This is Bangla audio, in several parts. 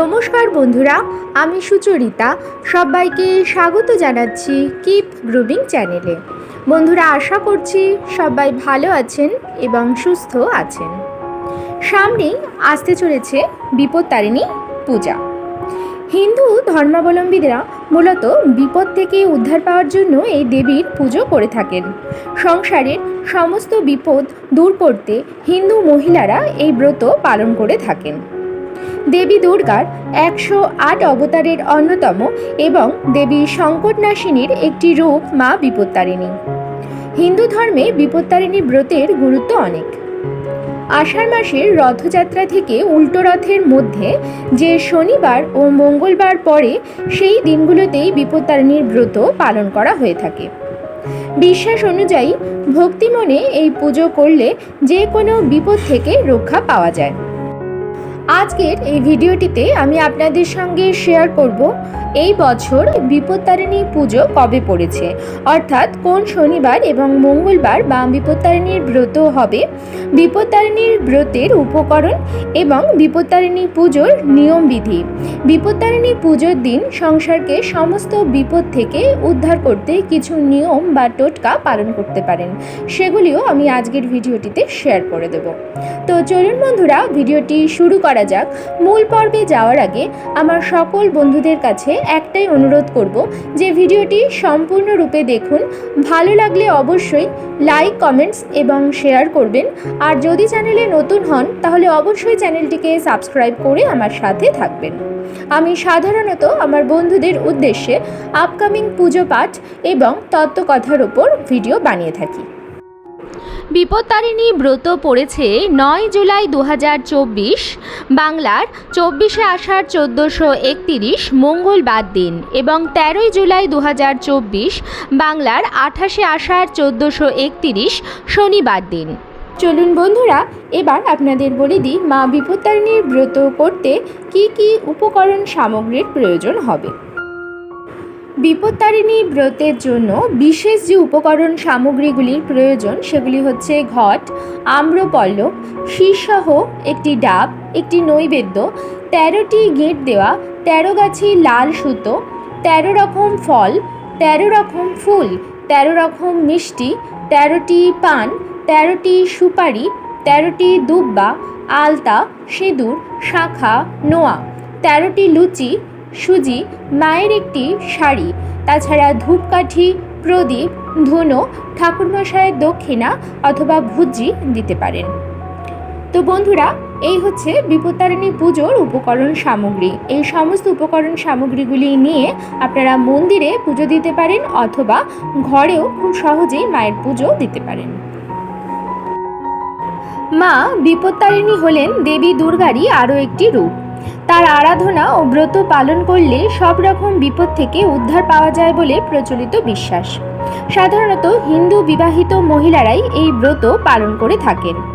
নমস্কার বন্ধুরা, আমি সুচরিতা। সবাইকে স্বাগত জানাচ্ছি কিপ গ্রুবিং চ্যানেলে বন্ধুরা, আশা করছি সবাই ভালো আছেন এবং সুস্থ আছেন। সামনেই আসতে চলেছে বিপত্তারিণী পূজা। হিন্দু ধর্মাবলম্বীরা মূলত বিপদ থেকে উদ্ধার পাওয়ার জন্য এই দেবীর পুজো করে থাকেন। সংসারের সমস্ত বিপদ দূর করতে হিন্দু মহিলারা এই ব্রত পালন করে থাকেন। দেবী দুর্গার একশো আট অবতারের অন্যতম এবং দেবী সংকটনাশিনীর একটি রূপ মা বিপত্তারিণী। হিন্দু ধর্মে বিপত্তারিণী ব্রতের গুরুত্ব অনেক। আষাঢ় মাসের রথযাত্রা থেকে উল্টো রথের মধ্যে যে শনিবার ও মঙ্গলবার পরে সেই দিনগুলোতেই বিপত্তারিণীর ব্রত পালন করা হয়ে থাকে। বিশ্বাস অনুযায়ী ভক্তিমনে এই পুজো করলে যে কোনো বিপদ থেকে রক্ষা পাওয়া যায়। আজকের এই ভিডিওটিতে আমি আপনাদের সঙ্গে শেয়ার করব এই বছর বিপত্তারিণী পুজো কবে পড়েছে? অর্থাৎ কোন শনিবার এবং মঙ্গলবার বা বিপত্তারিণীর ব্রত হবে? বিপত্তারিণীর ব্রতের উপকরণ এবং বিপত্তারিণী পুজোর নিয়মবিধি। বিপত্তারিণী পুজোর দিন সংসারকে সমস্ত বিপদ থেকে উদ্ধার করতে কিছু নিয়ম বা টোটকা পালন করতে পারেন। সেগুলিও আমি আজকের ভিডিওটিতে শেয়ার করে দেব। তো চলুন বন্ধুরা, ভিডিওটি শুরু করা যাক। মূল পর্বে যাওয়ার আগে আমার সকল বন্ধুদের কাছে একটাই অনুরোধ করব যে ভিডিওটি সম্পূর্ণরূপে দেখুন। ভালো লাগলে অবশ্যই লাইক কমেন্টস এবং শেয়ার করবেন। আর যদি চ্যানেলে নতুন হন, তাহলে অবশ্যই চ্যানেলটিকে সাবস্ক্রাইব করে আমার সাথে থাকবেন। আমি সাধারণত আমার বন্ধুদের উদ্দেশ্যে আপকামিং পুজো পাঠ এবং তত্ত্বকথার ওপর ভিডিও বানিয়ে থাকি। বিপত্তারিণী ব্রত পড়েছে নয় জুলাই দু হাজার চব্বিশ, বাংলার চব্বিশে আষাঢ় চোদ্দোশো একতিরিশ, মঙ্গলবার দিন এবং তেরোই জুলাই দু হাজার চব্বিশ, বাংলার আঠাশে আষাঢ় চোদ্দোশো একতিরিশ, শনিবার দিন। চলুন বন্ধুরা, এবার আপনাদের বলে দিই মা বিপত্তারিণীর ব্রত করতে কি কি উপকরণ সামগ্রীর প্রয়োজন হবে। বিপত্তারিণী ব্রতের জন্য বিশেষ যে উপকরণ সামগ্রীগুলির প্রয়োজন, সেগুলি হচ্ছে ঘট, আম্রপল্লব শীর্ষহ একটি ডাব, একটি নৈবেদ্য, তেরোটি গেঁট দেওয়া, তেরো গাছি লাল সুতো, তেরো রকম ফল, তেরো রকম ফুল, তেরো রকম মিষ্টি, তেরোটি পান, তেরোটি সুপারি, তেরোটি দুব্বা, আলতা, সিঁদুর, শাখা, নোয়া, তেরোটি লুচি সুজি মায়ের একটি শাড়ি। তাছাড়া ধূপকাঠি, প্রদীপ, ধনু ঠাকুরমশায়ের দক্ষিণা অথবা ভুজি দিতে পারেন। তো বন্ধুরা, এই হচ্ছে বিপত্তারিণী পুজোর উপকরণ সামগ্রী। এই সমস্ত উপকরণ সামগ্রীগুলি নিয়ে আপনারা মন্দিরে পুজো দিতে পারেন অথবা ঘরেও খুব সহজেই মায়ের পুজো দিতে পারেন। মা বিপত্তারিণী হলেন দেবী দুর্গারই আরও একটি রূপ। তার আরাধনা ও ব্রত পালন করলে সব রকম বিপদ থেকে উদ্ধার পাওয়া যায় বলে প্রচলিত বিশ্বাস। সাধারণত হিন্দু বিবাহিত মহিলারাই এই ব্রত পালন করে থাকেন।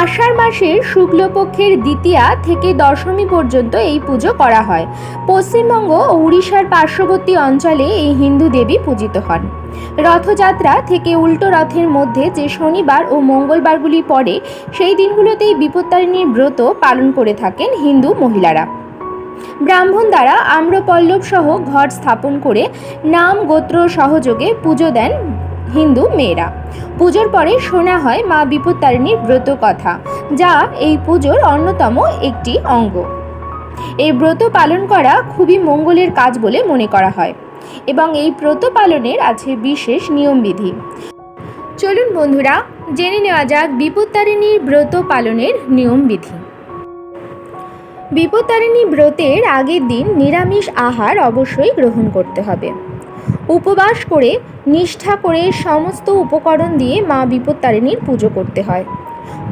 আষাঢ় মাসের শুক্লপক্ষের দ্বিতীয়া থেকে দশমী পর্যন্ত এই পুজো করা হয়। পশ্চিমবঙ্গ ও উড়িষ্যার পার্শ্ববর্তী অঞ্চলে এই হিন্দু দেবী পূজিত হন। রথযাত্রা থেকে উল্টো রথের মধ্যে যে শনিবার ও মঙ্গলবারগুলি পড়ে, সেই দিনগুলোতেই বিপত্তারিণীর ব্রত পালন করে থাকেন হিন্দু মহিলারা। ব্রাহ্মণ দ্বারা আম্রপল্লব সহ ঘট স্থাপন করে নাম গোত্র সহযোগে পুজো দেন হিন্দু মেয়েরা। পুজোর পরে শোনা হয় মা বিপত্তারিণীর ব্রত কথা, যা এই পুজোর অন্যতম একটি অঙ্গ। এই ব্রত পালন করা খুবই মঙ্গলের কাজ বলে মনে করা হয় এবং এই ব্রত পালনের আছে বিশেষ নিয়মবিধি। চলুন বন্ধুরা, জেনে নেওয়া যাক বিপত্তারিণীর ব্রত পালনের নিয়মবিধি। বিপত্তারিণী ব্রতের আগের দিন নিরামিষ আহার অবশ্যই গ্রহণ করতে হবে। উপবাস করে, নিষ্ঠা করে সমস্ত উপকরণ দিয়ে মা বিপত্তারিণীর পুজো করতে হয়।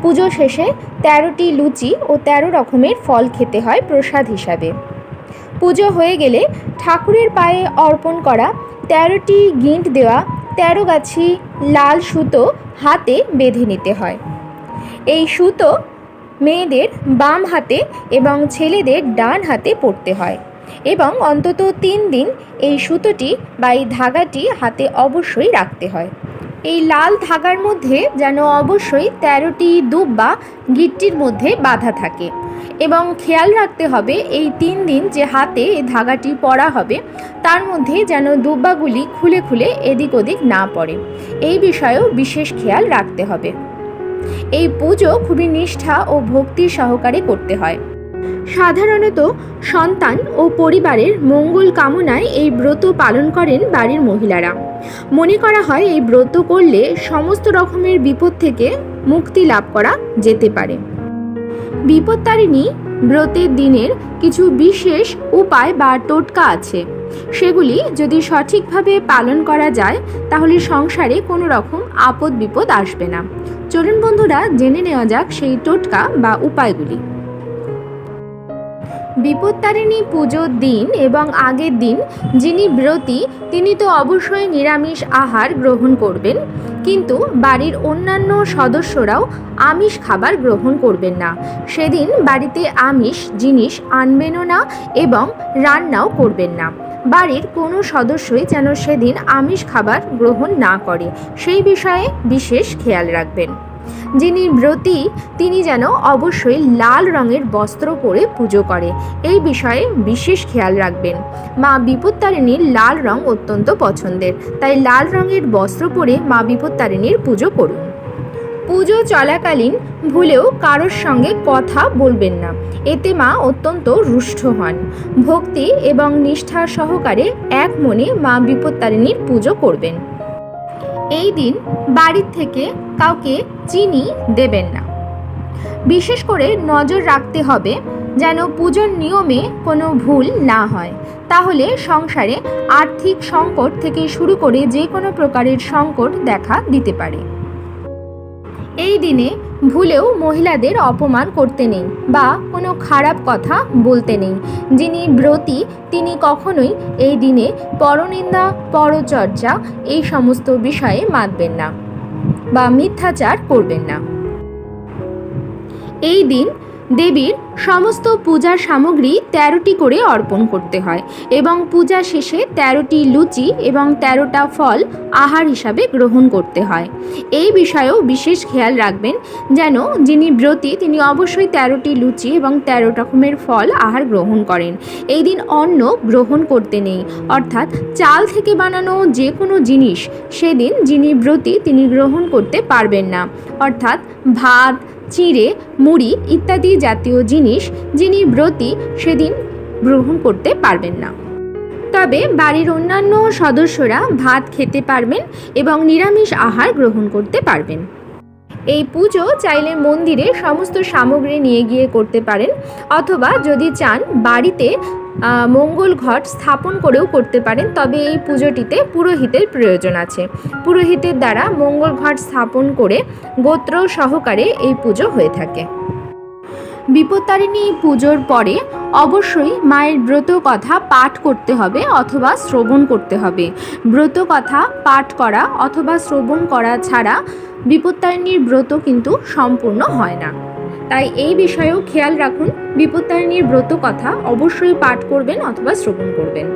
পুজো শেষে তেরোটি লুচি ও তেরো রকমের ফল খেতে হয় প্রসাদ হিসাবে। পুজো হয়ে গেলে ঠাকুরের পায়ে অর্পণ করা তেরোটি গিঁট দেওয়া তেরো গাছি লাল সুতো হাতে বেঁধে নিতে হয়। এই সুতো মেয়েদের বাম হাতে এবং ছেলেদের ডান হাতে পড়তে হয়। এবং অন্তত তিন দিন এই সুতোটি বা এই ধাগাটি হাতে অবশ্যই রাখতে হয়। এই লাল ধাগার মধ্যে যেন অবশ্যই তেরোটি দুব্বা গিট্টির মধ্যে বাঁধা থাকে এবং খেয়াল রাখতে হবে এই তিন দিন যে হাতে এই ধাগাটি পরা হবে, তার মধ্যে যেন দুব্বাগুলি খুলে খুলে এদিক ওদিক না পড়ে। এই বিষয়েও বিশেষ খেয়াল রাখতে হবে। এই পুজো খুবই নিষ্ঠা ও ভক্তি সহকারে করতে হয়। সাধারণত সন্তান ও পরিবারের মঙ্গল কামনায় এই ব্রত পালন করেন বাড়ির মহিলারা। মনে করা হয় এই ব্রত করলে সমস্ত রকমের বিপদ থেকে মুক্তি লাভ করা যেতে পারে। বিপত্তারিণী ব্রতের দিনের কিছু বিশেষ উপায় বা টোটকা আছে। সেগুলি যদি সঠিকভাবে পালন করা যায়, তাহলে সংসারে কোনো রকম আপদ বিপদ আসবে না। চলুন বন্ধুরা, জেনে নেওয়া যাক সেই টোটকা বা উপায়গুলি। বিপত্তারিণী পুজোর দিন এবং আগের দিন যিনি ব্রতী, তিনি তো অবশ্যই নিরামিষ আহার গ্রহণ করবেন। কিন্তু বাড়ির অন্যান্য সদস্যরাও আমিষ খাবার গ্রহণ করবেন না। সেদিন বাড়িতে আমিষ, জিনিস আনবেনও না এবং রান্নাও করবেন না। বাড়ির কোনো সদস্যই যেন সেদিন আমিষ খাবার গ্রহণ না করে। সেই বিষয়ে বিশেষ খেয়াল রাখবেন। যিনি ব্রতী, তিনি যেন অবশ্যই লাল রঙের বস্ত্র পরে পুজো করে। এই বিষয়ে বিশেষ খেয়াল রাখবেন। মা বিপত্তারিণীর লাল রং অত্যন্ত পছন্দের। তাই লাল রঙের বস্ত্র পরে মা বিপত্তারিণীর পুজো করুন। পুজো চলাকালীন ভুলেও কারোর সঙ্গে কথা বলবেন না। এতে মা অত্যন্ত রুষ্ট হন। ভক্তি এবং নিষ্ঠা সহকারে এক মনে মা বিপত্তারিণীর পুজো করবেন। এই দিন বাড়ির থেকে কাউকে চিনি দেবেন না। বিশেষ করে নজর রাখতে হবে যেন পুজোর নিয়মে কোনো ভুল না হয়। তাহলে সংসারে আর্থিক সংকট থেকে শুরু করে যে কোনো প্রকারের সংকট দেখা দিতে পারে। এই দিনে ভুলেও মহিলাদের অপমান করতে নেই বা কোনো খারাপ কথা বলতে নেই। যিনি ব্রতী, তিনি কখনোই এই দিনে পরনিন্দা, পরচর্চা এই সমস্ত বিষয়ে মাতবেন না বা মিথ্যাচার করবেন না। এই দিন দেবীর সমস্ত পূজার সামগ্রী তেরোটি করে অর্পণ করতে হয় এবং পূজা শেষে তেরোটি লুচি এবং তেরোটা ফল আহার হিসাবে গ্রহণ করতে হয়। এই বিষয়েও বিশেষ খেয়াল রাখবেন যেন যিনি ব্রতী, তিনি অবশ্যই তেরোটি লুচি এবং তেরো রকমের ফল আহার গ্রহণ করেন। এই দিন অন্ন গ্রহণ করতে নেই। অর্থাৎ চাল থেকে বানানো যে কোনো জিনিস সেদিন যিনি ব্রতী, তিনি গ্রহণ করতে পারবেন না। অর্থাৎ ভাত চিঁড়ে, মুড়ি ইত্যাদি জাতীয় জিনিস যিনি ব্রতী সেদিন গ্রহণ করতে পারবেন না। তবে বাড়ির অন্যান্য সদস্যরা ভাত খেতে পারবেন এবং নিরামিষ আহার গ্রহণ করতে পারবেন। এই পুজো চাইলে মন্দিরে সমস্ত সামগ্রী নিয়ে গিয়ে করতে পারেন, অথবা যদি চান বাড়িতে মঙ্গল ঘট স্থাপন করেও করতে পারেন, তবে এই পুজোটিতে পুরোহিতের প্রয়োজন আছে। পুরোহিতের দ্বারা মঙ্গল ঘট স্থাপন করে গোত্র সহকারে এই পুজো হয়ে থাকে। বিপত্তারিণী পুজোর পরে অবশ্যই মায়ের ব্রত কথা পাঠ করতে হবে অথবা শ্রবণ করতে হবে। ব্রত কথা পাঠ করা অথবা শ্রবণ করা ছাড়া বিপত্তারিণীর ব্রত কিন্তু সম্পূর্ণ হয় না। তাই এই বিষয়েও খেয়াল রাখুন, বিপত্তারিণীর ব্রত কথা অবশ্যই পাঠ করবেন অথবা শ্রবণ করবেন।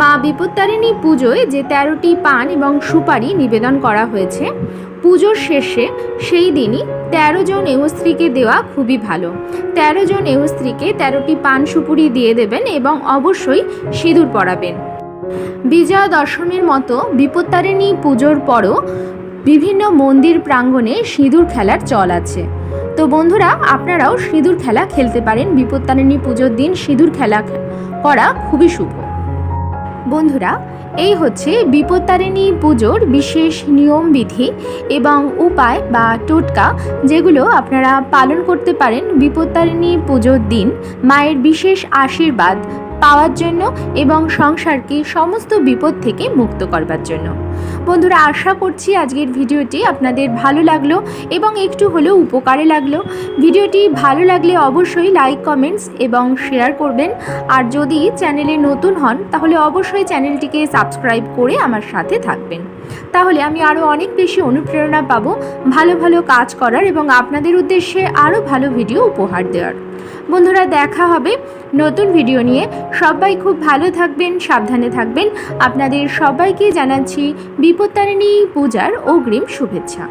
মা বিপত্তারিণী পুজোয় যে তেরোটি পান এবং সুপারি নিবেদন করা হয়েছে, পুজোর শেষে সেই দিনই তেরো জন স্ত্রীকে দেওয়া খুবই ভালো। তেরো জন স্ত্রীকে তেরোটি পান সুপুরি দিয়ে দেবেন এবং অবশ্যই সিঁদুর পরাবেন। বিজয়া দশমীর মতো বিপত্তারিণী পুজোর পরও বিভিন্ন মন্দির প্রাঙ্গণে সিঁদুর খেলার চল আছে। তো বন্ধুরা, আপনারাও সিঁদুর খেলা খেলতে পারেন। বিপত্তারিণী পুজোর দিন সিঁদুর খেলা করা খুবই শুভ। বন্ধুরা, এই হচ্ছে বিপত্তারিণী পুজোর বিশেষ নিয়মবিধি এবং উপায় বা টোটকা যেগুলো আপনারা পালন করতে পারেন বিপত্তারিণী পুজোর দিন। মায়ের বিশেষ আশীর্বাদ পাওয়ার জন্য এবং সংসারকে সমস্ত বিপদ থেকে মুক্ত করবার জন্য। বন্ধুরা, আশা করছি আজকের ভিডিওটি আপনাদের ভালো লাগল এবং একটু হলেও উপকারে লাগল। ভিডিওটি ভালো লাগলে অবশ্যই লাইক, কমেন্টস এবং শেয়ার করবেন। আর যদি চ্যানেলে নতুন হন, তাহলে অবশ্যই চ্যানেলটিকে সাবস্ক্রাইব করে আমার সাথে থাকবেন। তাহলে আমি আরও অনেক বেশি অনুপ্রেরণা পাবো, ভালো ভালো কাজ করার এবং আপনাদের উদ্দেশ্যে আরও ভালো ভিডিও উপহার দেওয়ার। বন্ধুরা, দেখা হবে নতুন ভিডিও নিয়ে। সবাই খুব ভালো থাকবেন, সাবধানে থাকবেন। আপনাদের সবাইকে জানাচ্ছি বিপত্তারিণী পূজার অগ্রিম শুভেচ্ছা।